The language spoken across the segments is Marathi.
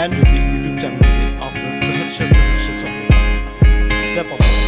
ज्ञानज्योती युट्यूब चॅनलमध्ये आपलं सहर्ष सहर्ष स्वागत आहे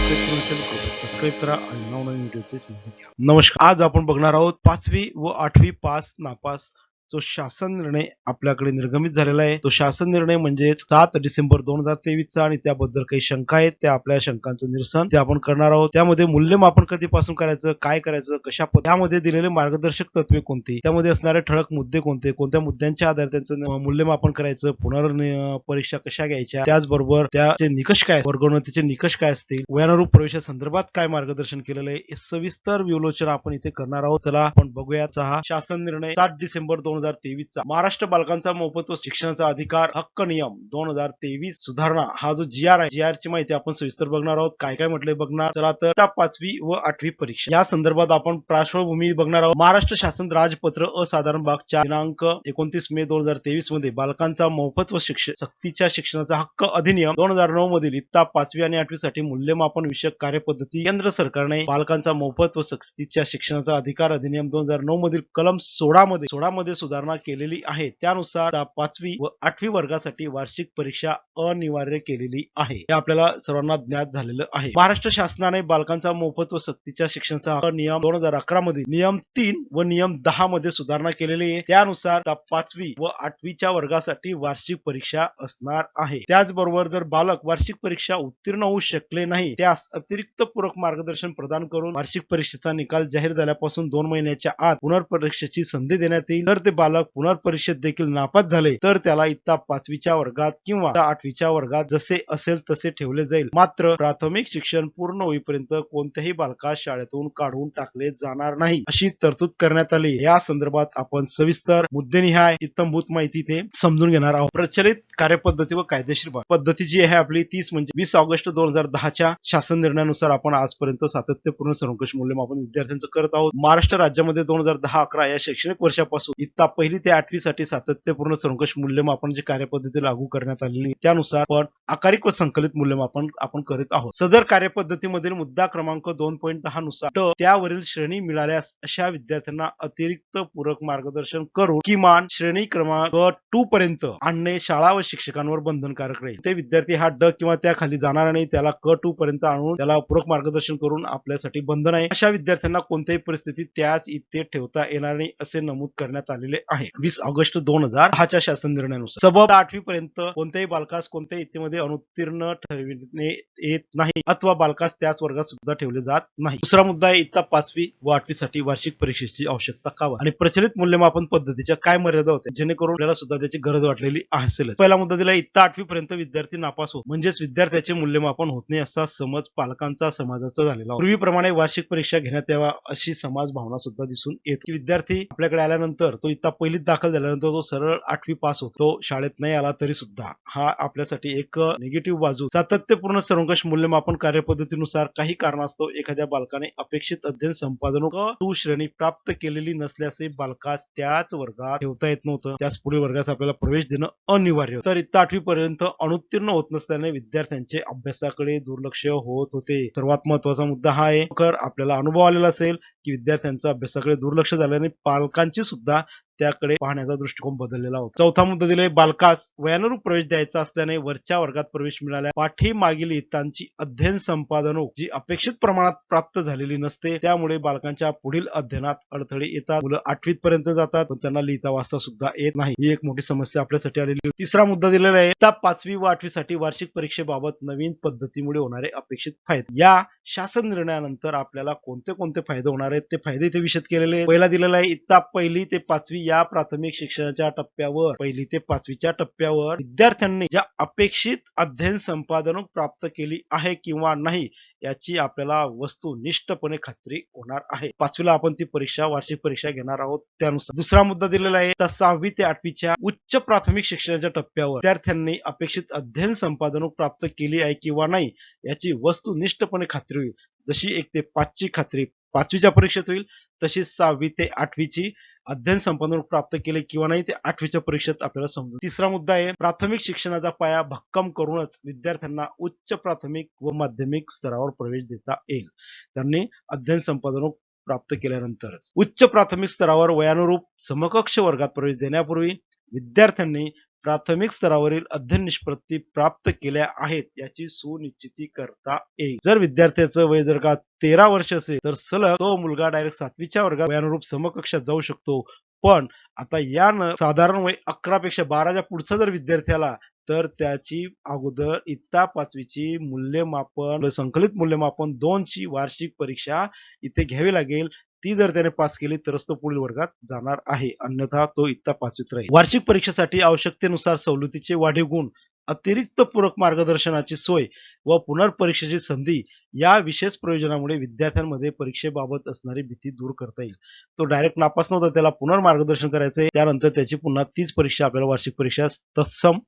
सबस्क्राईब करा आणि नवनवीन व्हिडिओचे संधी घ्या नमस्कार आज आपण बघणार आहोत पाचवी व आठवी पास नापास जो शासन निर्णय आपल्याकडे निर्गमित झालेला आहे. तो शासन निर्णय म्हणजे सात डिसेंबर दोन हजार तेवीसचा आणि त्याबद्दल काही शंका आहेत त्या आपल्या शंकांचं निरसन ते आपण करणार आहोत. त्यामध्ये मूल्यमापन कधीपासून करायचं काय करायचं कशा त्यामध्ये दिलेले मार्गदर्शक तत्वे कोणती? त्यामध्ये असणारे ठळक मुद्दे कोणते? कोणत्या मुद्द्यांच्या आधारे त्यांचं मूल्यमापन करायचं पुनर् परीक्षा कशा घ्यायच्या त्याचबरोबर त्याचे निकष काय वर्गोन्नतीचे निकष काय असतील वयानुरूप प्रवेशासंदर्भात काय मार्गदर्शन केलेलं आहे हे सविस्तर विलोचन आपण इथे करणार आहोत. चला आपण बघूयाचा हा शासन निर्णय सात डिसेंबर दोन हजार तेवीसचा. महाराष्ट्र बालकांचा मोफत व शिक्षणाचा अधिकार हक्क नियम दोन हजार तेवीस सुधारणा हा जो जी आर आहे जी आर ची माहिती आपण सविस्तर बघणार आहोत. काय काय म्हटलंय बघणार? चला तर पाचवी व आठवी परीक्षा. या संदर्भात आपण पार्श्वभूमी बघणार आहोत. महाराष्ट्र शासन राजपत्र असाधारण भाग चार. दिनांक एकोणतीस मे दोन हजार तेवीसमध्ये बालकांचा मोफत व शिक्षण सक्तीच्या शिक्षणाचा हक्क अधिनियम दोन हजार नऊ मधील इत्ता पाचवी आणि आठवी साठी मूल्यमापन विषयक कार्यपद्धती केंद्र सरकारने बालकांचा मोफत व सक्तीच्या शिक्षणाचा अधिकार अधिनियम दोन हजार नऊ मधील कलम सोळा मध्ये सोळा मध्ये सुधारणा केलेली आहे. त्यानुसार पाचवी व आठवी वर्गासाठी वार्षिक परीक्षा अनिवार्य केलेली आहे. हे आपल्याला सर्वांना ज्ञात झालेलं आहे. महाराष्ट्र शासनाने बालकांचा मोफत व सक्तीच्या शिक्षणाचा नियम दोन हजार अकरा मध्ये नियम तीन व नियम दहा मध्ये सुधारणा केलेली आहे. त्यानुसार पाचवी व आठवीच्या वर्गासाठी वार्षिक परीक्षा असणार आहे. त्याचबरोबर जर बालक वार्षिक परीक्षा उत्तीर्ण होऊ शकले नाही त्यास अतिरिक्त पूरक मार्गदर्शन प्रदान करून वार्षिक परीक्षेचा निकाल जाहीर झाल्यापासून दोन महिन्याच्या आत पुनर्परीक्षेची संधी देण्यात येईल. तर ते बालक पुनर्परिषद देखील नापास झाले तर त्याला इत्ता पाचवीच्या वर्गात किंवा आठवीच्या वर्गात जसे असेल तसे ठेवले जाईल. मात्र प्राथमिक शिक्षण पूर्ण होईपर्यंत कोणत्याही बालकास शाळेतून काढून टाकले जाणार नाही अशी तरतूद करण्यात आली. या संदर्भात आपण सविस्तर मुद्देनिहाय इत्तंभूत माहिती ते समजून घेणार आहोत. प्रचलित कार्यपद्धती व कायदेशीर पद्धती जी आहे आपली तीस म्हणजे वीस ऑगस्ट दोन हजार दहाच्या शासन निर्णयानुसार आपण आजपर्यंत सातत्यपूर्ण सर्वंकष मूल्यमापन विद्यार्थ्यांचं करत आहोत. महाराष्ट्र राज्यामध्ये दोन हजार दहा अकरा या शैक्षणिक वर्षापासून इत्ता पहिली ते आठवी साठी सातत्यपूर्ण संकष मूल्यमापन जी कार्यपद्धती लागू करण्यात आलेली त्यानुसार आपण आकारिक व संकलित मूल्यमापन आपण करीत आहोत. सदर कार्यपद्धतीमधील मुद्दा क्रमांक दोन पॉईंट दहा नुसार त्यावरील श्रेणी मिळाल्यास अशा विद्यार्थ्यांना अतिरिक्त पूरक मार्गदर्शन करून किमान श्रेणी क्रमांक टू पर्यंत आणणे शाळा व शिक्षकांवर बंधनकारक राहील. ते विद्यार्थी हा ड किंवा त्या खाली जाणार नाही त्याला क टू पर्यंत आणून त्याला पूरक मार्गदर्शन करून आपल्यासाठी बंधन आहे. अशा विद्यार्थ्यांना कोणत्याही परिस्थितीत त्याच इथे ठेवता येणार नाही असे नमूद करण्यात आलेले आहे. वीस ऑगस्ट दोन हजार हाच्या शासन निर्णयानुसार. सबब आठवी पर्यंत कोणत्याही बालकास कोणत्याही इत्तेमध्ये अनुत्तीर्ण ठरविणे येत नाही. अथवा बालकास त्याच वर्गात सुद्धा ठेवले जात नाही. दुसरा मुद्दा आहे इत्ता पाचवी व आठवीसाठी वार्षिक परीक्षेची आवश्यकता कावा? आणि प्रचलित मूल्यमापन पद्धतीच्या काय मर्यादा होत्या? जेणेकरून आपल्याला सुद्धा त्याची गरज वाटलेली असेल पहिला मुद्दा दिला इत्ता आठवी पर्यंत विद्यार्थी नापास होत म्हणजेच विद्यार्थ्याचे मूल्यमापन होत नाही असा समज पालकांचा समाजाचा झालेला. पूर्वीप्रमाणे वार्षिक परीक्षा घेण्यात यावा अशी समाज भावना सुद्धा दिसून येत. की विद्यार्थी आपल्याकडे आल्यानंतर तो इयत्ता पहिलीत दाखल झाल्यानंतर तो सरळ आठवी पास होतो. तो शाळेत नाही आला तरी सुद्धा. हा आपल्यासाठी एक निगेटिव्ह बाजू. सातत्यपूर्ण सर्वंकष मूल्यमापन कार्यपद्धतीनुसार काही कारणास्तव एखाद्या बालकाने अपेक्षित अध्ययन संपादन टू श्रेणी प्राप्त केलेली नसल्याचे बालकास त्याच वर्गात ठेवता येत नव्हतं. त्याच पुढील वर्गात आपल्याला प्रवेश देणं अनिवार्य तर इत्ता आठवी पर्यंत अनुत्तीर्ण होत नसल्याने विद्यार्थ्यांचे अभ्यासाकडे दुर्लक्ष होत होते. सर्वात महत्त्वाचा मुद्दा हा आहे. आपल्याला अनुभव आलेला असेल की विद्यार्थ्यांचा अभ्यासाकडे दुर्लक्ष झाल्याने पालकांची सुद्धा त्याकडे पाहण्याचा दृष्टिकोन बदललेला होता. चौथा मुद्दा दिले बालकास वयानुरूप प्रवेश द्यायचा असल्याने वरच्या वर्गात प्रवेश मिळाल्या. पाठीमागील इत्तांची अध्ययन संपादनूक हो, जी अपेक्षित प्रमाणात प्राप्त झालेली नसते त्यामुळे बालकांच्या पुढील अध्ययनात अडथळे येतात. मुलं आठवीत पर्यंत जातात पण त्यांना लिहिता वाचता सुद्धा येत नाही. ही एक मोठी समस्या आपल्यासाठी आलेली तिसरा मुद्दा दिलेला आहे त्या पाचवी व आठवीसाठी वार्षिक परीक्षेबाबत नवीन पद्धतीमुळे होणारे अपेक्षित फायदे. या शासन निर्णयानंतर आपल्याला कोणते कोणते फायदे होणार आहेत ते फायदे इथे विषद केलेले पहिला दिलेला आहे इत्ता पहिली ते पाचवी या प्राथमिक शिक्षणाच्या टप्प्यावर पहिली ते पाचवीच्या टप्प्यावर विद्यार्थ्यांनी ज्या अपेक्षित अध्ययन संपादनूक प्राप्त केली आहे किंवा नाही याची आपल्याला वस्तुनिष्ठपणे खात्री होणार आहे. पाचवीला आपण ती परीक्षा वार्षिक परीक्षा घेणार आहोत त्यानुसार. दुसरा मुद्दा दिलेला आहे तर सहावी ते आठवीच्या उच्च प्राथमिक शिक्षणाच्या टप्प्यावर विद्यार्थ्यांनी अपेक्षित अध्ययन संपादनूक प्राप्त केली आहे किंवा नाही याची वस्तुनिष्ठपणे खात्री होईल. जशी एक ते पाचची खात्री पाचवीच्या परीक्षेत होईल तशी सहावी ते आठवीची अध्ययन संपादन प्राप्त केले किंवा नाही ते आठवीच्या परीक्षेत आपल्याला समजू तिसरा मुद्दा आहे प्राथमिक शिक्षणाचा पाया भक्कम करूनच विद्यार्थ्यांना उच्च प्राथमिक व माध्यमिक स्तरावर प्रवेश देता येईल. त्यांनी अध्ययन संपादन प्राप्त केल्यानंतरच उच्च प्राथमिक स्तरावर वयानुरूप समकक्ष वर्गात प्रवेश देण्यापूर्वी विद्यार्थ्यांनी प्राथमिक स्तरावरील अध्ययन निष्पत्ती प्राप्त केल्या आहेत याची सुनिश्चिती करता येईल जर विद्यार्थ्याचं वय जर का तेरा वर्ष असेल तर सलग तो मुलगा डायरेक्ट सातवीच्या वर्गात वयानुरूप समकक्षात जाऊ शकतो. पण आता या साधारण वय अकरा पेक्षा बाराच्या पुढचा जर विद्यार्थ्याला तर त्याची अगोदर इत्ता पाचवीची मूल्यमापन संकलित मूल्यमापन दोनची वार्षिक परीक्षा इथे घ्यावी लागेल. ती जर त्याने पास केली तरच तो पुढील वर्गात जाणार आहे. अन्यथा तो इतका पाचवीत राहील वार्षिक परीक्षेसाठी आवश्यकतेनुसार सवलतीचे वाढीव गुण अतिरिक्त पूरक मार्गदर्शनाची सोय व पुनर्परीक्षेची संधी या विशेष प्रयोजनामुळे विद्यार्थ्यांमध्ये परीक्षेबाबत असणारी भीती दूर करता येईल. तो डायरेक्ट नापास नव्हता त्याला पुनर्मार्गदर्शन करायचंय. त्यानंतर त्याची पुन्हा तीच परीक्षा आपल्याला वार्षिक परीक्षा तत्सम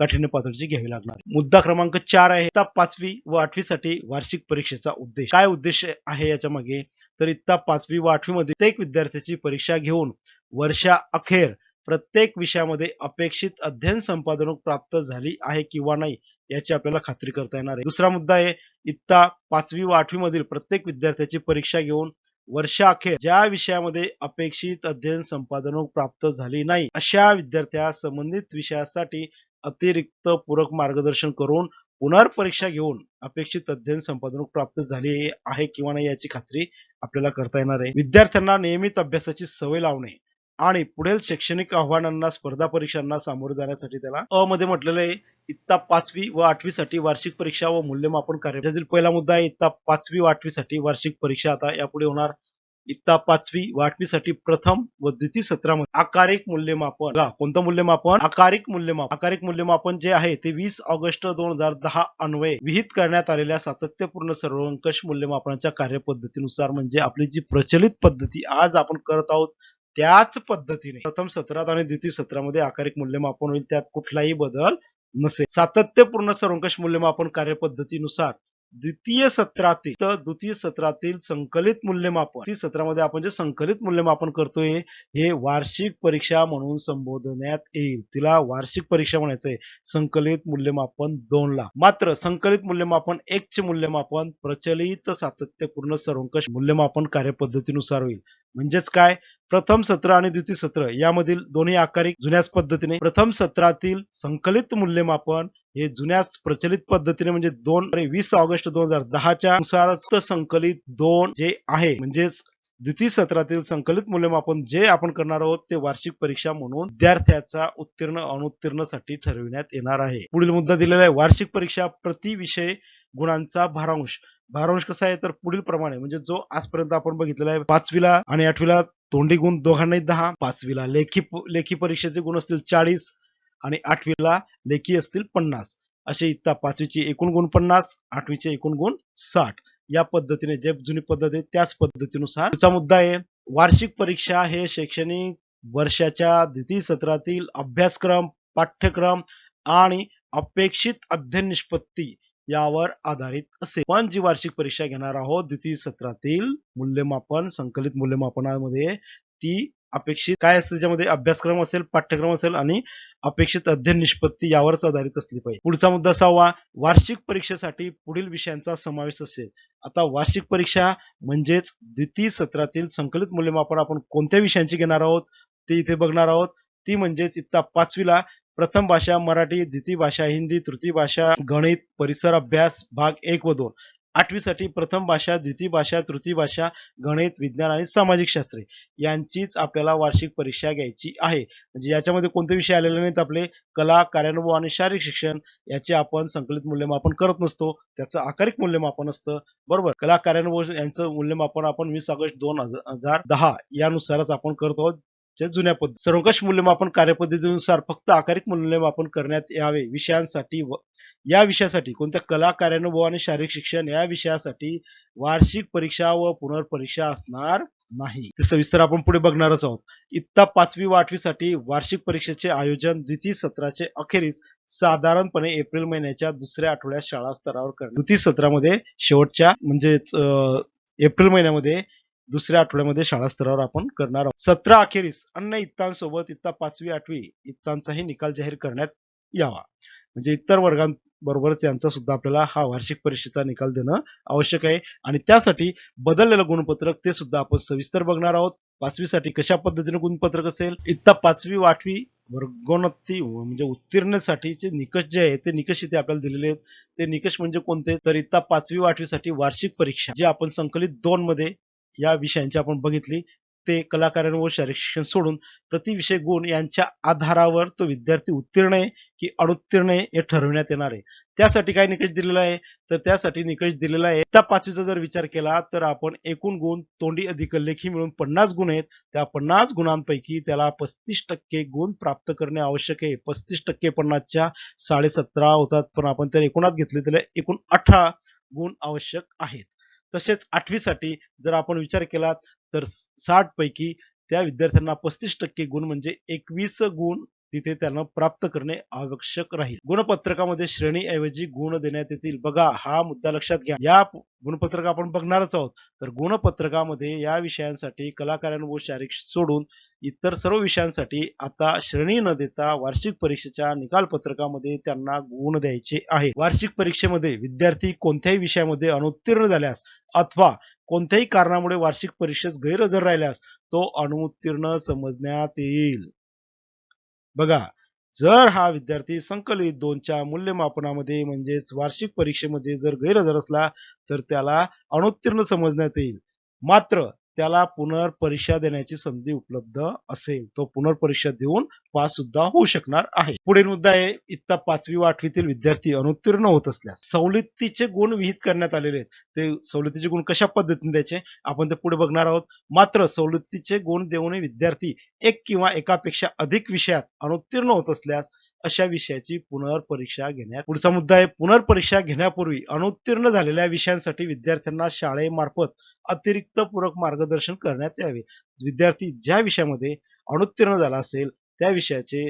कठीण पातळीची घ्यावी लागणार. मुद्दा क्रमांक चार आहे इत्ता पाचवी व आठवी साठी वार्षिक परीक्षेचा उद्देश. काय उद्देश आहे याच्या मागे? तर इत्ता पाचवी व आठवी मध्ये प्रत्येक विद्यार्थ्याची परीक्षा घेऊन वर्षा अखेर प्रत्येक विषयामध्ये अपेक्षित अध्ययन संपादनक प्राप्त झाली आहे किंवा नाही याची आपल्याला खात्री करता येणार आहे. दुसरा मुद्दा आहे इत्ता पाचवी व आठवी मधील प्रत्येक विद्यार्थ्याची परीक्षा घेऊन वर्षाअखेर ज्या विषयामध्ये अपेक्षित अध्ययन संपादनक प्राप्त झाली नाही अशा विद्यार्थ्या संबंधित विषयासाठी अतिरिक्त पूरक मार्गदर्शन करून पुनर्परीक्षा घेऊन अपेक्षित अध्ययन संपादन प्राप्त झाली आहे किंवा नाही याची खात्री आपल्याला करता येणार आहे. विद्यार्थ्यांना नियमित अभ्यासाची सवय लावणे आणि पुढील शैक्षणिक आव्हानांना स्पर्धा परीक्षांना सामोरे जाण्यासाठी त्याला अ मध्ये म्हटलेलं आहे इत्ता पाचवी व आठवी साठी वार्षिक परीक्षा व मूल्यमापन कार्य. पहिला मुद्दा आहे इत्ता पाचवी व आठवी साठी वार्षिक परीक्षा. आता यापुढे होणार इत्ता पाचवी व प्रथम व द्वितीय सत्रामध्ये आकारिक मूल्यमापन. कोणतं मूल्यमापन? आकारिक मूल्यमापन. आकारिक मूल्यमापन जे आहे ते वीस ऑगस्ट दोन हजार दहा अन्वये विहित करण्यात आलेल्या सातत्यपूर्ण सर्वंकष मूल्यमापनाच्या कार्यपद्धतीनुसार म्हणजे आपली जी प्रचलित पद्धती आज आपण करत आहोत त्याच पद्धतीने प्रथम सत्रात आणि द्वितीय सत्रामध्ये आकारिक मूल्यमापन होईल त्यात कुठलाही बदल नसेल. सातत्यपूर्ण सर्वंकष मूल्यमापन कार्यपद्धतीनुसार द्वितीय सत्रातील तर द्वितीय सत्रातील संकलित मूल्यमापन द्वितीय सत्रामध्ये आपण जे संकलित मूल्यमापन करतोय हे वार्षिक परीक्षा म्हणून संबोधण्यात येईल. तिला वार्षिक परीक्षा म्हणायचंय. संकलित मूल्यमापन दोन ला. मात्र संकलित मूल्यमापन एक चे मूल्यमापन प्रचलित सातत्यपूर्ण सर्वंकष मूल्यमापन कार्यपद्धतीनुसार होईल. म्हणजेच काय? प्रथम सत्र आणि द्वितीय सत्र यामधील दोन्ही आकारिक जुन्याच पद्धतीने. प्रथम सत्रातील संकलित मूल्यमापन हे जुन्याच प्रचलित पद्धतीने म्हणजे दोन वीस ऑगस्ट दोन हजार दहाच्या नुसारच संकलित दोन जे आहे म्हणजेच द्वितीय सत्रातील संकलित मूल्यमापन जे आपण करणार आहोत ते वार्षिक परीक्षा म्हणून विद्यार्थ्याचा उत्तीर्ण अनुत्तीर्णसाठी ठरविण्यात येणार आहे. पुढील मुद्दा दिलेला आहे वार्षिक परीक्षा प्रति विषय गुणांचा भारांश. भारांश कसा आहे? तर पुढील प्रमाणे म्हणजे जो आजपर्यंत आपण बघितलेला आहे पाचवीला आणि आठवीला तोंडी गुण दोघांनाही दहा पाचवीला लेखी लेखी परीक्षेचे गुण असतील चाळीस आणि आठवीला लेखी असतील पन्नास. असे इत्ता पाचवीचे एकूण गुण पन्नास आठवीचे एकूण गुण साठ. या पद्धतीने जे जुनी पद्धत आहे त्याच पद्धतीनुसार पुढचा मुद्दा आहे. वार्षिक परीक्षा हे शैक्षणिक वर्षाच्या द्वितीय सत्रातील अभ्यासक्रम पाठ्यक्रम आणि अपेक्षित अध्ययन निष्पत्ती यावर आधारित असेल. पण जी वार्षिक परीक्षा घेणार आहोत द्वितीय सत्रातील मूल्यमापन संकलित मूल्यमापनामध्ये ती अपेक्षित काय असते? त्याच्यामध्ये अभ्यासक्रम असेल पाठ्यक्रम असेल आणि अपेक्षित अध्ययन निष्पत्ती यावरच आधारित असली पाहिजे. पुढचा मुद्दा सहावा वार्षिक परीक्षेसाठी पुढील विषयांचा समावेश असेल. आता वार्षिक परीक्षा म्हणजेच द्वितीय सत्रातील संकलित मूल्यमापन आपण कोणत्या विषयांची घेणार आहोत? ते इथे बघणार आहोत. ती म्हणजेच इत्ता पाचवीला प्रथम भाषा मराठी द्वितीय भाषा हिंदी तृतीय भाषा गणित परिसर अभ्यास भाग एक व दोन. आठवीसाठी प्रथम भाषा द्वितीय भाषा तृतीय भाषा गणित विज्ञान आणि सामाजिक शास्त्रे यांचीच आपल्याला वार्षिक परीक्षा घ्यायची आहे. म्हणजे याच्यामध्ये कोणते विषय आलेले नाहीत आपले? कला कार्यानुभव आणि शारीरिक शिक्षण याचे आपण संकलित मूल्यमापन करत नसतो. त्याचं आकारिक मूल्यमापन असतं. बरोबर? कला कार्यानुभव यांचं मूल्यमापन आपण वीस ऑगस्ट दोन हजार दहा यानुसारच आपण करत आहोत. च्या जुन्या पद्धती सर्वंकष मूल्यमापन कार्यपद्धतीनुसार फक्त आकारिक मूल्यमापन करण्यात यावे. विषयांसाठी व या विषयासाठी कोणत्या कला कार्यानुभव आणि शारीरिक शिक्षण या विषयासाठी वार्षिक परीक्षा व पुनर्परीक्षा असणार नाही. ते सविस्तर आपण पुढे बघणारच आहोत. इत्ता पाचवी व आठवीसाठी वार्षिक परीक्षेचे आयोजन द्वितीय सत्राचे अखेरीस साधारणपणे एप्रिल महिन्याच्या दुसऱ्या आठवड्यात शाळा स्तरावर करणे द्वितीय सत्रामध्ये शेवटच्या म्हणजेच एप्रिल महिन्यामध्ये दुसऱ्या आठवड्यामध्ये शाळा स्तरावर आपण करणार आहोत. सतरा अखेरीस अन्य इत्तांसोबत इत्ता पाचवी आठवी इत्तांचाही निकाल जाहीर करण्यात यावा. म्हणजे इतर वर्गांबरोबरच यांचा सुद्धा आपल्याला हा वार्षिक परीक्षेचा निकाल देणं आवश्यक आहे. आणि त्यासाठी बदललेलं गुणपत्रक ते सुद्धा आपण सविस्तर बघणार आहोत. पाचवीसाठी कशा पद्धतीने गुणपत्रक असेल? इत्ता पाचवी व आठवी वर्गोन्नती म्हणजे उत्तीर्णसाठीचे निकष जे आहेत ते निकष इथे आपल्याला दिलेले आहेत. ते निकष म्हणजे कोणते? तर इत्ता पाचवी व आठवीसाठी वार्षिक परीक्षा जी आपण संकलित दोन मध्ये या विषयांची आपण बघितली. ते कलाकारांवर व शारीरिक शिक्षण सोडून प्रतिविषय गुण यांच्या आधारावर तो विद्यार्थी उत्तीर्ण आहे की अनुत्तीर्ण आहे हे ठरविण्यात येणार आहे. त्यासाठी काय निकष दिलेला आहे? तर त्यासाठी निकष दिलेला आहे. त्या पाचवीचा जर विचार केला तर आपण एकूण गुण तोंडी अधिक लेखी मिळून पन्नास गुण आहेत. त्या पन्नास गुणांपैकी त्याला पस्तीस टक्के गुण प्राप्त करणे आवश्यक आहे. पस्तीस टक्के पन्नासच्या साडेसतरा होतात. पण आपण त्या एकूणात घेतले त्याला एकूण अठरा गुण आवश्यक आहेत. तसेच आठवीसाठी जर आपण विचार केला तर साठ पैकी त्या विद्यार्थ्यांना पस्तीस टक्के गुण म्हणजे एकवीस गुण तिथे त्यांना प्राप्त करणे आवश्यक राहील. गुणपत्रकामध्ये श्रेणीऐवजी गुण देण्यात येतील. बघा हा मुद्दा लक्षात घ्या. या गुणपत्रक आपण बघणारच आहोत. तर गुणपत्रकामध्ये या विषयांसाठी कलाकारांवर शारीरिक सोडून इतर सर्व विषयांसाठी आता श्रेणी न देता वार्षिक परीक्षेच्या निकाल पत्रकामध्ये त्यांना गुण द्यायचे आहे वार्षिक परीक्षेमध्ये विद्यार्थी कोणत्याही विषयामध्ये अनुत्तीर्ण झाल्यास अथवा कोणत्याही कारणामुळे वार्षिक परीक्षेस गैरहजर राहिल्यास तो अनुत्तीर्ण समजण्यात येईल. बघा जर हा विद्यार्थी संकलित दोनच्या मूल्यमापनामध्ये म्हणजेच वार्षिक परीक्षेमध्ये जर गैरहजर असला तर त्याला अनुत्तीर्ण समजण्यात येईल. मात्र त्याला पुनर्परीक्षा देण्याची संधी उपलब्ध असेल तो पुनर्परीक्षा देऊन पास सुद्धा होऊ शकणार आहे. पुढील मुद्दा आहे इत्ता पाचवी व आठवीतील विद्यार्थी अनुत्तीर्ण होत असल्यास. सवलतीचे गुण विहित करण्यात आलेले आहेत. ते सवलतीचे गुण कशा पद्धतीने द्यायचे? आपण ते पुढे बघणार आहोत. मात्र सवलतीचे गुण देऊनही विद्यार्थी एक किंवा एकापेक्षा अधिक विषयात अनुत्तीर्ण होत असल्यास अशा विषयाची पुनर्परीक्षा घेण्यात पुढचा मुद्दा आहे पुनर्परीक्षा घेण्यापूर्वी अनुत्तीर्ण झालेल्या विषयांसाठी विद्यार्थ्यांना शाळेमार्फत अतिरिक्त पूरक मार्गदर्शन करण्यात यावे. विद्यार्थी ज्या विषयामध्ये अनुत्तीर्ण झाला असेल त्या विषयाचे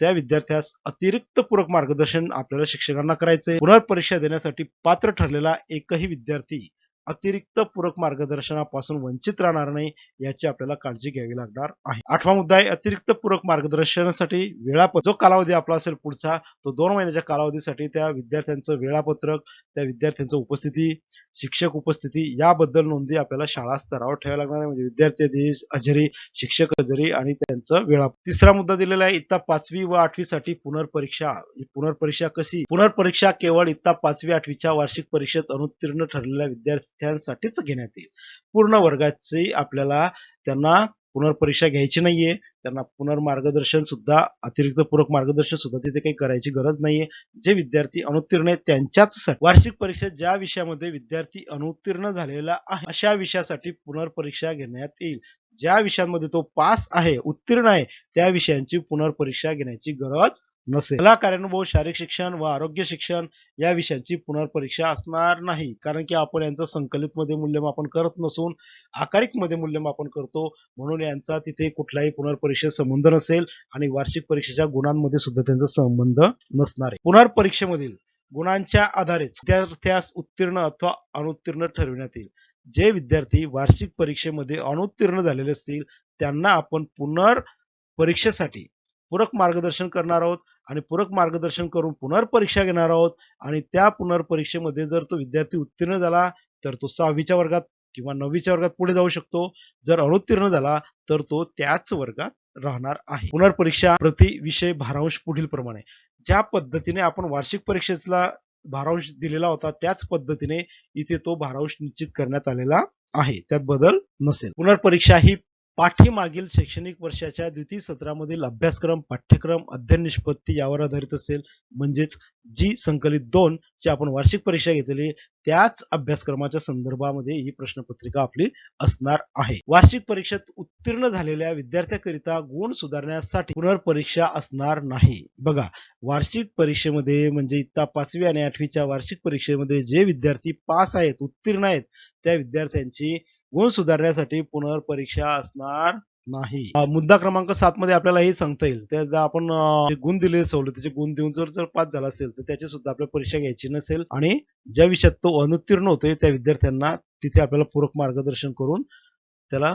त्या विद्यार्थ्यास अतिरिक्त पूरक मार्गदर्शन आपल्याला शिक्षकांना करायचंय. पुनर्परीक्षा देण्यासाठी पात्र ठरलेला एकही विद्यार्थी अतिरिक्त पूरक मार्गदर्शनापासून वंचित राहणार नाही याची आपल्याला काळजी घ्यावी लागणार आहे. आठवा मुद्दा आहे अतिरिक्त पूरक मार्गदर्शनासाठी वेळापत्रक. जो कालावधी आपला असेल पुढचा तो दोन महिन्याच्या कालावधीसाठी त्या विद्यार्थ्यांचं वेळापत्रक त्या विद्यार्थ्यांचं उपस्थिती शिक्षक उपस्थिती याबद्दल नोंदी आपल्याला शाळा स्तरावर ठेवावी लागणार आहे. म्हणजे विद्यार्थी हजेरी शिक्षक हजेरी आणि त्यांचं वेळा तिसरा मुद्दा दिलेला आहे इत्ता पाचवी व आठवी साठी पुनर्परीक्षा पुनर्परीक्षा कशी? पुनर्परीक्षा केवळ इत्ता पाचवी आठवीच्या वार्षिक परीक्षेत अनुत्तीर्ण ठरलेल्या विद्यार्थी विद्यार्थ्यांसाठीच घेण्यात येईल. पूर्ण वर्गाची आपल्याला त्यांना पुनर्परीक्षा घ्यायची नाहीये. त्यांना पुनर्मार्गदर्शन सुद्धा अतिरिक्त पूरक मार्गदर्शन सुद्धा तिथे काही करायची गरज नाहीये. जे विद्यार्थी अनुत्तीर्ण आहेत त्यांच्याच वार्षिक परीक्षा ज्या विषयामध्ये विद्यार्थी अनुत्तीर्ण झालेला आहे अशा विषयासाठी पुनर्परीक्षा घेण्यात येईल. ज्या विषयांमध्ये तो पास आहे उत्तीर्ण आहे त्या विषयांची पुनर्परीक्षा घेण्याची गरज नसेल. कला कार्यानुभव शारीरिक शिक्षण व आरोग्य शिक्षण या विषयांची पुनर्परीक्षा असणार नाही. कारण की आपण यांचं संकलित मध्ये मूल्यमापन करत नसून आकारिकमध्ये मूल्यमापन करतो म्हणून यांचा तिथे कुठलाही पुनर्परीक्षेत संबंध नसेल आणि वार्षिक परीक्षेच्या गुणांमध्ये सुद्धा त्यांचा संबंध नसणार आहे. पुनर्परीक्षेमधील गुणांच्या आधारेच विद्यार्थ्यास उत्तीर्ण अथवा अनुत्तीर्ण ठरविण्यात येईल. जे विद्यार्थी वार्षिक परीक्षेमध्ये अनुत्तीर्ण झालेले असतील त्यांना आपण पुनर् परीक्षेसाठी पूरक मार्गदर्शन करणार आहोत आणि पूरक मार्गदर्शन करून पुनर्परीक्षा घेणार आहोत आणि त्या पुनर्परीक्षेमध्ये जर तो विद्यार्थी उत्तीर्ण झाला तर तो सहावीच्या वर्गात किंवा नववीच्या वर्गात पुढे जाऊ शकतो. जर अनुत्तीर्ण झाला तर तो त्याच वर्गात राहणार आहे. पुनर्परीक्षा प्रति विषय भारांश पुढील प्रमाणे ज्या पद्धतीने आपण वार्षिक परीक्षेला भारांश दिलेला होता त्याच पद्धतीने इथे तो भारांश निश्चित करण्यात आलेला आहे. त्यात बदल नसेल. पुनर्परीक्षा ही पाठीमागील शैक्षणिक वर्षाच्या द्वितीय सत्रामधील अभ्यासक्रम पाठ्यक्रम अध्ययन निष्पत्ती यावर आधारित असेल. म्हणजेच जी संकलित दोन ची आपण वार्षिक परीक्षा घेतलेली त्याच अभ्यासक्रमाच्या संदर्भामध्ये ही प्रश्नपत्रिका आपली असणार आहे. वार्षिक परीक्षेत उत्तीर्ण झालेल्या विद्यार्थ्याकरिता गुण सुधारण्यासाठी पुनर्परीक्षा असणार नाही. बघा वार्षिक परीक्षेमध्ये म्हणजे इत्ता पाचवी आणि आठवीच्या वार्षिक परीक्षेमध्ये जे विद्यार्थी पास आहेत उत्तीर्ण आहेत त्या विद्यार्थ्यांची गुण सुधारण्यासाठी पुनर्परीक्षा असणार नाही. मुद्दा क्रमांक सात मध्ये आपल्याला हे सांगता येईल. तर आपण गुण दिलेले सवलतीचे गुण देऊन जर जर पास झाला असेल तर त्याची सुद्धा आपल्याला परीक्षा घ्यायची नसेल. आणि ज्या विषयात तो अनुत्तीर्ण होतोय त्या विद्यार्थ्यांना तिथे आपल्याला पूरक मार्गदर्शन करून त्याला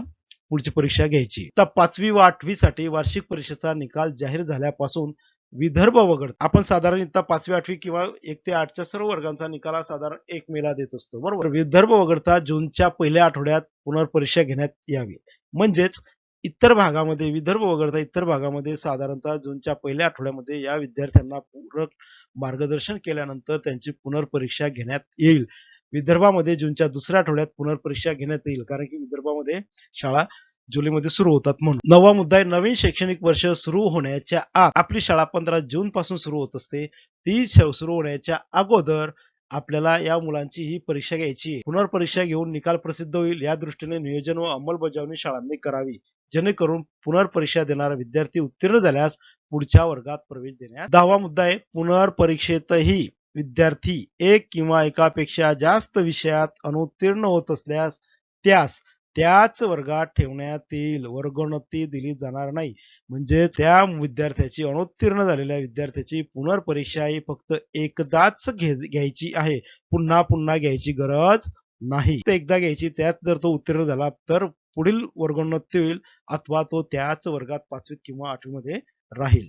पुढची परीक्षा घ्यायची. आता पाचवी व आठवी साठी वार्षिक परीक्षेचा निकाल जाहीर झाल्यापासून विदर्भ वगळता. आपण साधारण इथं पाचवी आठवी किंवा एक ते आठच्या सर्व वर्गांचा निकाल हा साधारण एक मेला देत असतो. बरोबर? विदर्भ वगळता जूनच्या पहिल्या आठवड्यात पुनर्परीक्षा घेण्यात यावी. म्हणजेच इतर भागामध्ये विदर्भ वगळता इतर भागामध्ये साधारणतः जूनच्या पहिल्या आठवड्यामध्ये या विद्यार्थ्यांना पूरक मार्गदर्शन केल्यानंतर त्यांची पुनर्परीक्षा घेण्यात येईल. विदर्भामध्ये जूनच्या दुसऱ्या आठवड्यात पुनर्परीक्षा घेण्यात येईल. कारण की विदर्भामध्ये शाळा जुलैमध्ये सुरू होतात म्हणून. नवा मुद्दा आहे नवीन शैक्षणिक वर्ष सुरू होण्याच्या आत आपली शाळा पंधरा जून पासून सुरू होत असते. ती सुरू होण्याच्या अगोदर आपल्याला या मुलांची ही परीक्षा घ्यायची आहे. पुनर्परीक्षा घेऊन निकाल प्रसिद्ध होईल या दृष्टीने नियोजन व अंमलबजावणी शाळांनी करावी. जेणेकरून पुनर्परीक्षा देणारा विद्यार्थी उत्तीर्ण झाल्यास पुढच्या वर्गात प्रवेश देण्यात दहावा मुद्दा आहे पुनर्परीक्षेतही विद्यार्थी एक किंवा एकापेक्षा जास्त विषयात अनुत्तीर्ण होत असल्यास त्यास त्याच वर्गात ठेवण्यात येईल वर्गोन्नती दिली जाणार नाही. म्हणजे त्या विद्यार्थ्याची अनुत्तीर्ण झालेल्या विद्यार्थ्याची पुनर्परीक्षा ही फक्त एकदाच घे घ्यायची आहे. पुन्हा पुन्हा घ्यायची गरज नाही. एकदा घ्यायची त्यात जर तो उत्तीर्ण झाला तर पुढील वर्गोन्नती होईल अथवा तो त्याच वर्गात पाचवीत किंवा आठवीमध्ये राहील.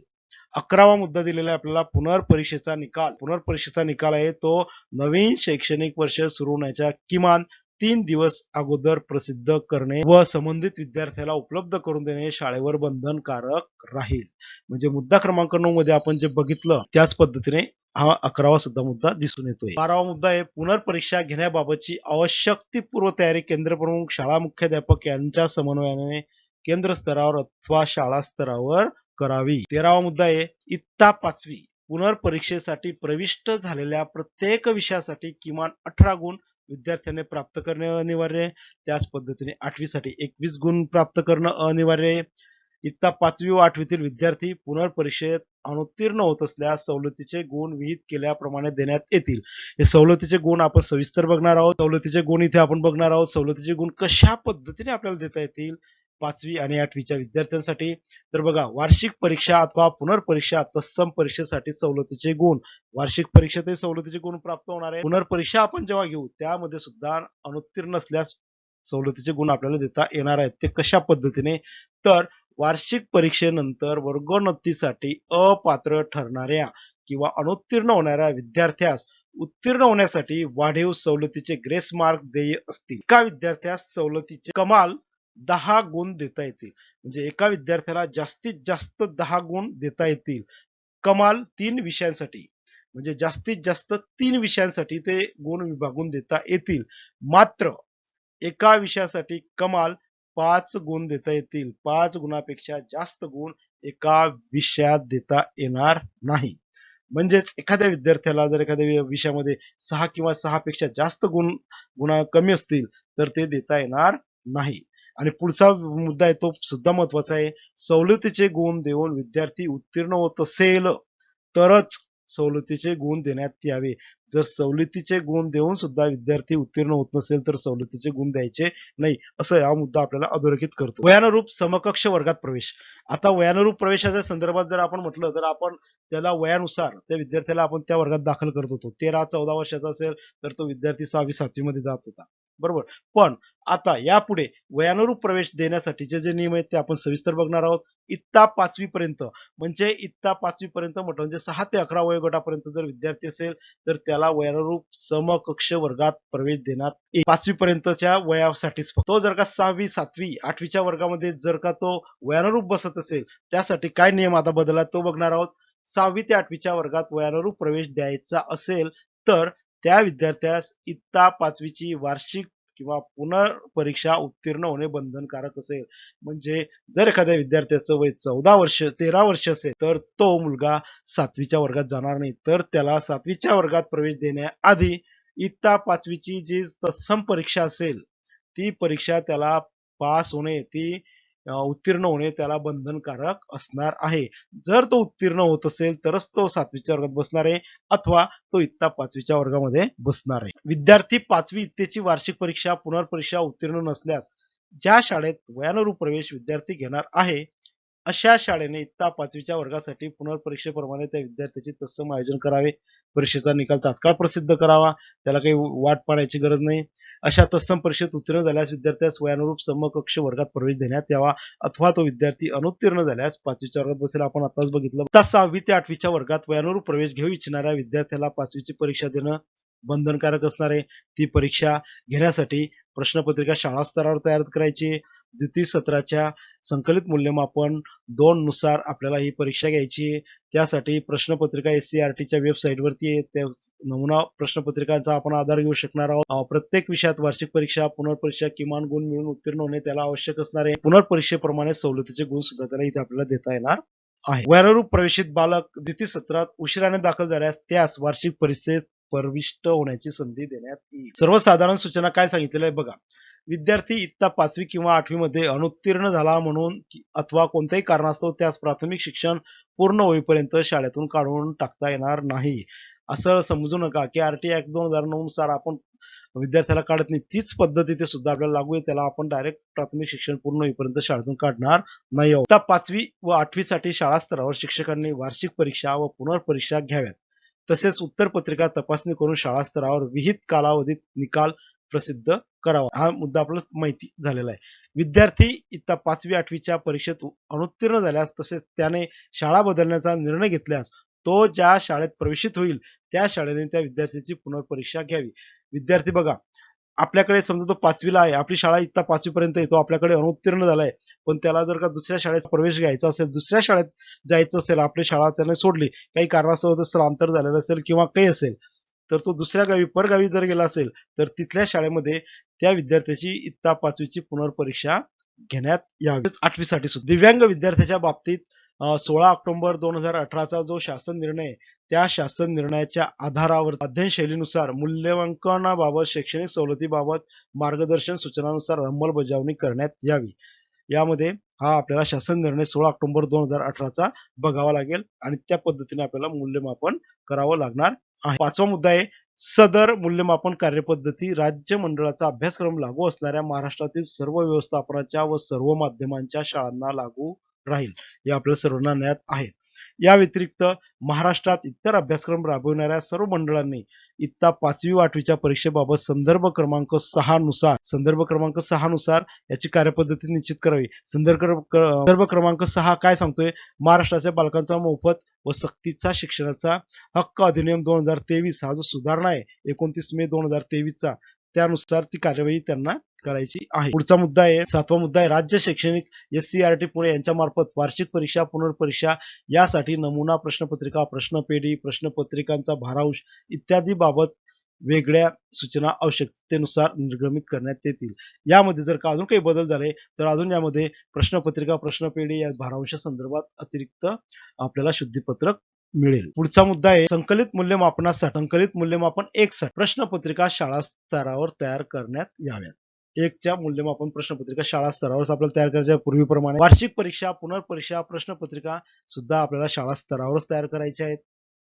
अकरावा मुद्दा दिलेला आहे आपल्याला पुनर्परीक्षेचा निकाल. पुनर्परीक्षेचा निकाल आहे तो नवीन शैक्षणिक वर्ष सुरू होण्याच्या किमान तीन दिवस अगोदर प्रसिद्ध करणे व संबंधित विद्यार्थ्याला उपलब्ध करून देणे शाळेवर बंधनकारक राहील. म्हणजे मुद्दा क्रमांक नऊ मध्ये आपण जे बघितलं त्याच पद्धतीने हा अकरावा सुद्धा मुद्दा दिसून येतोय. बारावा मुद्दा आहे पुनर्परीक्षा घेण्याबाबतची आवश्यक ती पूर्वतयारी केंद्र प्रमुख शाळा मुख्याध्यापक यांच्या समन्वयाने केंद्र स्तरावर अथवा शाळा स्तरावर करावी. तेरावा मुद्दा आहे इत्ता पाचवी. पुनर्परीक्षेसाठी प्रविष्ट झालेल्या प्रत्येक विषयासाठी किमान अठरा गुण विद्यार्थ्याने प्राप्त करणे अनिवार्य आहे. त्याच पद्धतीने आठवीसाठी एकवीस गुण प्राप्त करणं अनिवार्य आहे. इत्ता पाचवी व आठवीतील विद्यार्थी पुनर्परीक्षेत अनुत्तीर्ण होत असल्यास सवलतीचे गुण विहित केल्याप्रमाणे देण्यात येतील. हे सवलतीचे गुण आपण सविस्तर बघणार आहोत. सवलतीचे गुण इथे आपण बघणार आहोत. सवलतीचे गुण कशा पद्धतीने आपल्याला देता येतील? पाचवी आणि आठवीच्या विद्यार्थ्यांसाठी. तर बघा वार्षिक परीक्षा अथवा पुनर्परीक्षा तत्सम परीक्षेसाठी सवलतीचे गुण. वार्षिक परीक्षेतही सवलतीचे गुण प्राप्त होणार आहे पुनर्परीक्षा आपण जेव्हा घेऊ त्यामध्ये सुद्धा अनुत्तीर्ण असल्यास सवलतीचे गुण आपल्याला देता येणार आहेत. ते कशा पद्धतीने? तर वार्षिक परीक्षेनंतर वर्गोन्नतीसाठी अपात्र ठरणाऱ्या किंवा अनुत्तीर्ण होणाऱ्या विद्यार्थ्यास उत्तीर्ण होण्यासाठी वाढीव सवलतीचे ग्रेस मार्क देय असतील. एका विद्यार्थ्यास सवलतीचे कमाल दहा गुण देता येतील. म्हणजे एका विद्यार्थ्याला जास्तीत जास्त दहा गुण देता येतील. कमाल तीन विषयांसाठी. म्हणजे जास्तीत जास्त तीन विषयांसाठी ते गुण विभागून देता येतील. मात्र एका विषयासाठी कमाल पाच गुण देता येतील. पाच गुणापेक्षा जास्त गुण एका विषयात देता येणार नाही. म्हणजेच एखाद्या विद्यार्थ्याला जर एखाद्या विषयामध्ये सहा किंवा सहा पेक्षा जास्त गुण गुणा कमी असतील तर ते देता येणार नाही. आणि पुढचा मुद्दा आहे तो सुद्धा महत्त्वाचा आहे. सवलतीचे गुण देऊन विद्यार्थी उत्तीर्ण होत असेल तरच सवलतीचे गुण देण्यात यावे. जर सवलतीचे गुण देऊन सुद्धा विद्यार्थी उत्तीर्ण होत नसेल तर सवलतीचे गुण द्यायचे नाही. असं हा मुद्दा आपल्याला अधोरेखित करतो. वयानुरूप समकक्ष वर्गात प्रवेश. आता वयानुरूप प्रवेशाच्या संदर्भात जर आपण म्हटलं तर आपण त्याला वयानुसार त्या विद्यार्थ्याला आपण त्या वर्गात दाखल करत होतो. तेरा चौदा वर्षाचा असेल तर तो विद्यार्थी सहावी सातवी मध्ये जात होता. बरोबर. पण आता यापुढे वयानुरूप प्रवेश देण्यासाठीचे जे नियम आहेत ते आपण सविस्तर बघणार आहोत. इत्ता पाचवी पर्यंत म्हणजे इत्ता पाचवी पर्यंत म्हटलं म्हणजे सहा ते अकरा वयोगटापर्यंत जर विद्यार्थी असेल तर त्याला वयानुरूप समकक्ष वर्गात प्रवेश देण्यात पाचवी पर्यंतच्या वयासाठीच तो जर का सहावी सातवी आठवीच्या वर्गामध्ये जर का तो वयानुरूप बसत असेल त्यासाठी काय नियम आता बदलला तो बघणार आहोत. सहावी ते आठवीच्या वर्गात वयानुरूप प्रवेश द्यायचा असेल तर त्या विद्यार्थ्यास इत्ता पाचवीची वार्षिक किंवा पुनर्परीक्षा उत्तीर्ण होणे बंधनकारक असेल. म्हणजे जर एखाद्या विद्यार्थ्याचं वय चौदा वर्ष तेरा वर्ष असेल तर तो मुलगा सातवीच्या वर्गात जाणार नाही. तर त्याला सातवीच्या वर्गात प्रवेश देण्याआधी इत्ता पाचवीची जी तत्सम परीक्षा असेल ती परीक्षा त्याला पास होणे ती उत्तीर्ण होणे त्याला बंधनकारक असणार आहे. जर तो उत्तीर्ण होत असेल तरच तो सातवीच्या वर्गात बसणार आहे अथवा तो इत्ता पाचवीच्या वर्गामध्ये बसणार आहे. विद्यार्थी पाचवी इत्तेची वार्षिक परीक्षा पुनर्परीक्षा उत्तीर्ण नसल्यास ज्या शाळेत वयानुरूप प्रवेश विद्यार्थी घेणार आहे अशा शाळेने इत्ता पाचवीच्या वर्गासाठी पुनर्परीक्षेप्रमाणे त्या विद्यार्थ्याचे तत्सम आयोजन करावे. परीक्षेचा निकाल तात्काळ प्रसिद्ध करावा त्याला काही वाट पाहण्याची गरज नाही. अशा तत्सम परीक्षेत उत्तीर्ण झाल्यास विद्यार्थ्यास वयानुरूप समकक्ष वर्गात प्रवेश देण्यात यावा अथवा तो विद्यार्थी अनुत्तीर्ण झाल्यास पाचवीच्या वर्गात बसेल. आपण आताच बघितलं आता सहावी ते आठवीच्या वर्गात वयानुरूप प्रवेश घेऊ इच्छिणाऱ्या विद्यार्थ्याला पाचवीची परीक्षा देणं बंधनकारक असणार आहे. ती परीक्षा घेण्यासाठी प्रश्नपत्रिका शाळा स्तरावर तयार करायची. द्वितीय सत्राच्या संकलित मूल्यमापन दोन नुसार आपल्याला ही परीक्षा घ्यायची त्यासाठी प्रश्नपत्रिका एस सी आर टीच्या वेबसाईटवरती नमुना प्रश्नपत्रिकांचा आपण आधार घेऊ शकणार आहोत. प्रत्येक विषयात वार्षिक परीक्षा पुनर्परीक्षा किमान गुण मिळून उत्तीर्ण होणे त्याला आवश्यक असणारे पुनर्परीक्षेप्रमाणे सवलतीचे गुण सुद्धा त्याला इथे आपल्याला देता येणार आहे. वैरारूप प्रवेशित बालक द्वितीय सत्रात उशिराने दाखल झाल्यास त्यास वार्षिक परीक्षेत प्रविष्ट होण्याची संधी देण्यात येईल. सर्वसाधारण सूचना काय सांगितलेल्या आहे बघा. विद्यार्थी इत्ता पाचवी किंवा आठवी मध्ये अनुत्तीर्ण झाला म्हणून अथवा कोणत्याही कारणास्तव त्यास प्राथमिक शिक्षण पूर्ण होईपर्यंत शाळेतून काढून टाकता येणार नाही. असं समजू नका की आरटी ऍक्ट दोन हजार नऊ नुसार आपण विद्यार्थ्याला काढत नाही. तीच पद्धत इथे सुद्धा आपल्याला लागू आहे. त्याला आपण डायरेक्ट प्राथमिक शिक्षण पूर्ण होईपर्यंत शाळेतून काढणार नाही आहोत. पाचवी व आठवी साठी शाळा स्तरावर शिक्षकांनी वार्षिक परीक्षा व पुनर्परीक्षा घ्याव्यात. तसेच उत्तर पत्रिका तपासणी करून शाळा स्तरावर विहित कालावधीत निकाल प्रसिद्ध करावा. हा मुद्दा आपल्याला माहिती झालेला आहे. विद्यार्थी इयत्ता पाचवी आठवीच्या परीक्षेत अनुत्तीर्ण झाल्यास तसेच त्याने शाळा बदलण्याचा निर्णय घेतल्यास तो ज्या शाळेत प्रवेशित होईल त्या शाळेने त्या विद्यार्थ्याची पुनर्परीक्षा घ्यावी. विद्यार्थी बघा आपल्याकडे समजा तो पाचवीला आहे आपली शाळा इथं पाचवी पर्यंत येतो आपल्याकडे अनुत्तीर्ण झालाय पण त्याला जर का दुसऱ्या शाळेत प्रवेश घ्यायचा असेल दुसऱ्या शाळेत जायचं असेल आपली शाळा त्याने सोडली काही कारणास्तव स्थलांतर झालेलं असेल किंवा काही असेल तर तो दुसऱ्या गावी परगावी जर गेला असेल तर तिथल्या शाळेमध्ये त्या विद्यार्थ्याची इत्ता पाचवीची पुनर्परीक्षा घेण्यात यावी. आठवीसाठी सुद्धा. दिव्यांग विद्यार्थ्याच्या बाबतीत सोळा ऑक्टोबर दोन हजार अठराचा जो शासन निर्णय त्या शासन निर्णयाच्या आधारावर अध्ययन शैलीनुसार मूल्यांकनाबाबत शैक्षणिक सवलतीबाबत मार्गदर्शन सूचनानुसार अंमलबजावणी करण्यात यावी. यामध्ये हा आपल्याला शासन निर्णय सोळा ऑक्टोबर दोन हजार अठराचा बघावा लागेल आणि त्या पद्धतीने आपल्याला मूल्यमापन करावं लागणार आहे. पाचवा मुद्दा आहे सदर मूल्यमापन कार्यपद्धती राज्य मंडळाचा अभ्यासक्रम लागू असणाऱ्या महाराष्ट्रातील सर्व व्यवस्थापनाच्या व सर्व माध्यमांच्या शाळांना लागू राहील हे आपल्या सर्वांना ज्ञात आहेत या व्यतिरिक्त महाराष्ट्रात इतर अभ्यासक्रम राबविणाऱ्या सर्व मंडळांनी इत्ता पाचवी व आठवीच्या परीक्षेबाबत संदर्भ क्रमांक सहा नुसार संदर्भ क्रमांक सहा नुसार याची कार्यपद्धती निश्चित करावी. संदर्भ संदर्भ क्रमांक सहा काय सांगतोय? महाराष्ट्राच्या बालकांचा मोफत व सक्तीचा शिक्षणाचा हक्क अधिनियम दोन हजार तेवीस हा जो सुधारणा आहे एकोणतीस मे दोन हजार तेवीसचा त्यानुसार ती कार्यवाही त्यांना करायची आहे. पुढचा मुद्दा आहे सातवा मुद्दा आहे राज्य शैक्षणिक S C R T Pune यांच्या मार्फत वार्षिक परीक्षा पुनर्परीक्षा यासाठी नमुना प्रश्नपत्रिका प्रश्नपेढी प्रश्नपत्रिकांचा भारांश इत्यादी बाबत वेगळ्या सूचना आवश्यकतेनुसार निर्गमित करण्यात येतील. यामध्ये जर का अजून काही बदल झाले तर अजून यामध्ये प्रश्नपत्रिका प्रश्नपेढी या भारांश संदर्भात अतिरिक्त आपल्याला शुद्धीपत्रक मिळेल. पुढचा मुद्दा आहे संकलित मूल्यमापनासाठी संकलित मूल्यमापन एक साठी प्रश्नपत्रिका शाळा स्तरावर तयार करण्यात याव्यात. एकच्या मूल्यमापन प्रश्नपत्रिका शाळा स्तरावर आपल्याला तयार करायच्या पूर्वीप्रमाणे वार्षिक परीक्षा पुनर्परीक्षा प्रश्नपत्रिका सुद्धा आपल्याला शाळा स्तरावरच तयार करायच्या आहेत.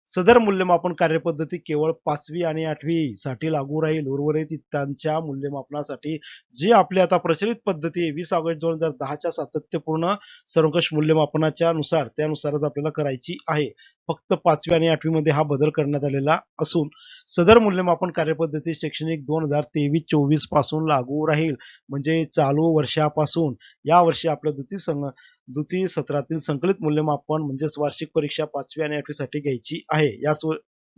सदर मूल्यमापन कार्यपद्धती केवळ पाचवी आणि आठवी साठी लागू राहील. उर्वरित त्यांच्या मूल्यमापनासाठी जी आपली आता प्रचलित पद्धती आहे वीस ऑगस्ट दोन हजार दहाच्या सातत्यपूर्ण सर्वकष मूल्यमापनाच्या नुसार त्यानुसारच आपल्याला करायची आहे. फक्त पाचवी आणि आठवी मध्ये हा बदल करण्यात आलेला असून सदर मूल्यमापन कार्यपद्धती शैक्षणिक दोन हजार तेवीस चोवीसपासून लागू राहील. म्हणजे चालू वर्षापासून या वर्षी आपल्या द्वितीय संघ द्वितीय सत्रातील संकलित मूल्यमापन म्हणजेच वार्षिक परीक्षा पाचवी आणि आठवी साठी घ्यायची आहे. या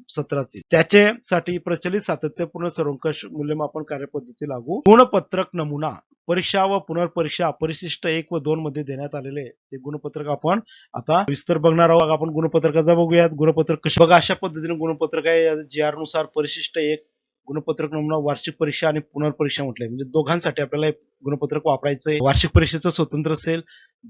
सत्राची. त्याच्यासाठी प्रचलित सातत्यपूर्ण सर्वंकष मूल्यमापन कार्यपद्धती लागू. गुणपत्रक नमुना. परीक्षा व पुनर्परीक्षा परिशिष्ट एक व दोन मध्ये देण्यात आलेले ते गुणपत्रक आपण आता विस्तार बघणार आहोत. आपण गुणपत्रकाचा बघूयात. गुणपत्रक कसे बघा अशा पद्धतीने गुणपत्रक आहे. जी आरनुसार परिशिष्ट एक गुणपत्रक नमुना वार्षिक परीक्षा आणि पुनर्परीक्षा म्हटलंय. म्हणजे दोघांसाठी आपल्याला हे गुणपत्रक वापरायचं आहे वार्षिक परीक्षेचं स्वतंत्र असेल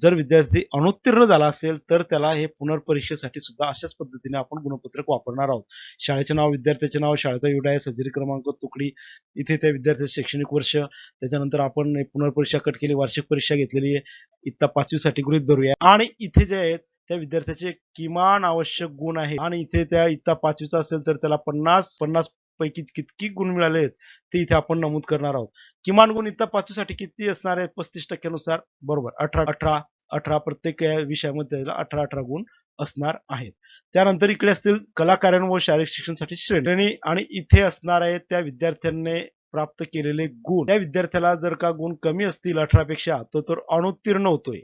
जर विद्यार्थी अनुत्तीर्ण झाला असेल तर त्याला हे पुनर्परीक्षेसाठी सुद्धा अशाच पद्धतीने आपण गुणपत्रक वापरणार आहोत. शाळेचे नाव विद्यार्थ्याचे नाव शाळेचा युडाय सर्जरी क्रमांक तुकडी इथे त्या विद्यार्थ्याचे शैक्षणिक वर्ष त्याच्यानंतर आपण पुनर्परीक्षा कट केली वार्षिक परीक्षा घेतलेली आहे. इत्ता पाचवीसाठी गृहित धरूया. आणि इथे जे आहेत त्या विद्यार्थ्याचे किमान आवश्यक गुण आहे आणि इथे त्या इत्ता पाचवीचा असेल तर त्याला पन्नास पन्नास पैकी किती गुण मिळाले आहेत ते इथे आपण नमूद करणार आहोत. किमान गुण इतर पाचवीसाठी किती असणार आहेत? पस्तीस टक्क्यानुसार. बरोबर. अठरा अठरा अठरा प्रत्येक विषयामध्ये त्याला अठरा अठरा गुण असणार आहेत. त्यानंतर इकडे असतील कला व शारीरिक शिक्षणासाठी श्रेणी आणि इथे असणार आहेत त्या विद्यार्थ्यांनी प्राप्त केलेले गुण. त्या विद्यार्थ्याला जर का गुण कमी असतील अठरापेक्षा तो तर अनुत्तीर्ण होतोय.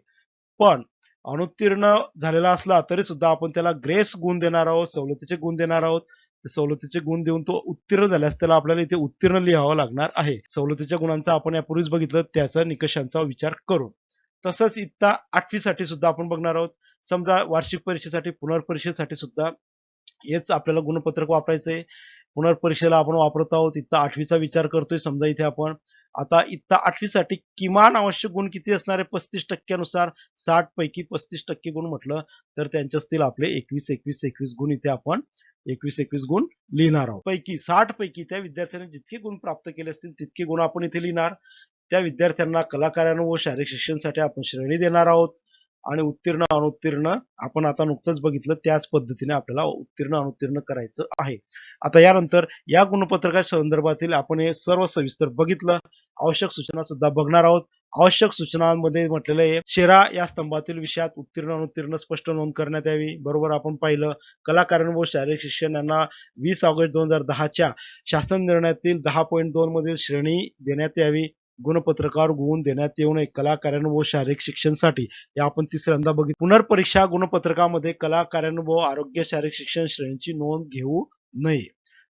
पण अनुत्तीर्ण झालेला असला तरी सुद्धा आपण त्याला ग्रेस गुण देणार आहोत सवलतीचे गुण देणार आहोत. सवलतीचे गुण देऊन तो उत्तीर्ण झाल्यास त्याला आपल्याला इथे उत्तीर्ण लिहावं लागणार आहे. सवलतीच्या गुणांचा आपण यापूर्वीच बघितलं त्याचा निकषांचा विचार करून. तसंच इत्ता आठवीसाठी सुद्धा आपण बघणार आहोत. समजा वार्षिक परीक्षेसाठी पुनर्परीक्षेसाठी सुद्धा हेच आपल्याला गुणपत्रक वापरायचंय. पुनर्परीक्षेला आपण वापरत आहोत. इथं आठवीचा विचार करतोय. समजा इथे आपण आता इत्ता आठवीसाठी किमान आवश्यक गुण किती असणार? आहे पस्तीस टक्क्यानुसार साठ पैकी पस्तीस टक्के गुण म्हटलं तर त्यांचे असतील आपले एकवीस एकवीस एकवीस गुण इथे आपण एकवीस एकवीस गुण लिहिणार आहोत. पैकी साठ पैकी त्या विद्यार्थ्यांनी जितके गुण प्राप्त केले असतील तितके गुण आपण इथे लिहिणार. त्या विद्यार्थ्यांना कलाकारांना व शारीरिक शिक्षणासाठी आपण श्रेणी देणार आहोत. आणि उत्तीर्ण अनुत्तीर्ण आपण आता नुकतंच बघितलं त्याच पद्धतीने आपल्याला उत्तीर्ण अनुत्तीर्ण करायचं आहे. आता यानंतर या गुणपत्रका संदर्भातील आपण हे सर्व सविस्तर बघितलं. आवश्यक सूचना सुद्धा बघणार आहोत. आवश्यक सूचनांमध्ये म्हटलेलं आहे शेरा या स्तंभातील विषयात उत्तीर्ण अनुत्तीर्ण स्पष्ट नोंद करण्यात यावी. बरोबर आपण पाहिलं कलाकारांनो व शारीरिक शिक्षण यांना वीस ऑगस्ट दोन हजार दहाच्या शासन निर्णयातील दहा पॉईंट दोन मधील श्रेणी देण्यात यावी. गुणपत्रकावर गुण देण्यात येऊ नये. कलाकारांनो व शारीरिक शिक्षणसाठी या आपण तिसऱ्यांदा बघित पुनर्परीक्षा गुणपत्रकामध्ये कलाकारांनो व आरोग्य शारीरिक शिक्षण श्रेणीची नोंद घेऊ नये.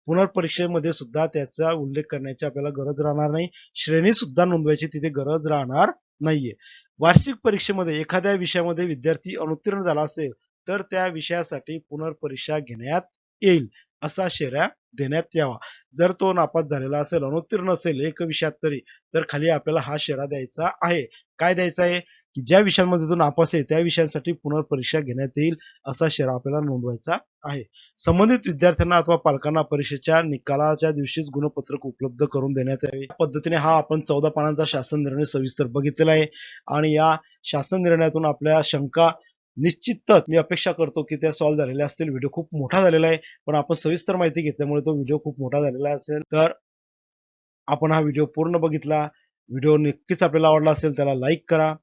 पुनर्परीक्षेमध्ये सुद्धा त्याचा उल्लेख करण्याची आपल्याला गरज राहणार नाही. श्रेणी सुद्धा नोंदवायची तिथे गरज राहणार नाहीये. वार्षिक परीक्षेमध्ये एखाद्या विषयामध्ये विद्यार्थी अनुत्तीर्ण झाला असेल तर त्या विषयासाठी पुनर्परीक्षा घेण्यात येईल. असा शेऱ्या देण्यात यावा. जर तो नापास झालेला असेल अनुत्तीर्ण असेल एक विषयात तरी तर खाली आपल्याला हा शेरा द्यायचा आहे. काय द्यायचा आहे? की ज्या विषयांमध्ये तो नापास आहे त्या विषयांसाठी पुनर्परीक्षा घेण्यात येईल असा शेरा आपल्याला नोंदवायचा आहे. संबंधित विद्यार्थ्यांना अथवा पालकांना परीक्षेच्या निकालाच्या दिवशीच गुणपत्रक उपलब्ध करून देण्यात यावे. या पद्धतीने हा आपण चौदा पानांचा शासन निर्णय सविस्तर बघितलेला आहे. आणि या शासन निर्णयातून आपल्या शंका निश्चितच मी अपेक्षा करतो की त्या सॉल्व्ह झालेल्या असतील. व्हिडिओ खूप मोठा झालेला आहे. पण आपण सविस्तर माहिती घेतल्यामुळे तो व्हिडिओ खूप मोठा झालेला असेल. तर आपण हा व्हिडिओ पूर्ण बघितला. व्हिडिओ नक्कीच आपल्याला आवडला असेल त्याला लाईक करा.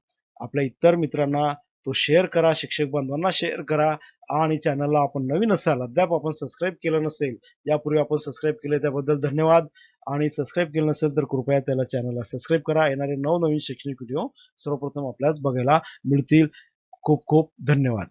आपल्या इतर मित्रांना तो शेअर करा. शिक्षक बांधवांना शेअर करा. आणि चॅनलला आपण नवीन असाल अद्याप आपण सबस्क्राईब केलं नसेल यापूर्वी आपण सबस्क्राईब केले त्याबद्दल धन्यवाद. आणि सबस्क्राईब केलं नसेल तर कृपया त्याला चॅनलला सबस्क्राईब करा. येणारे नवनवीन शैक्षणिक व्हिडिओ सर्वप्रथम आपल्यास बघायला मिळतील. खूप खूप धन्यवाद.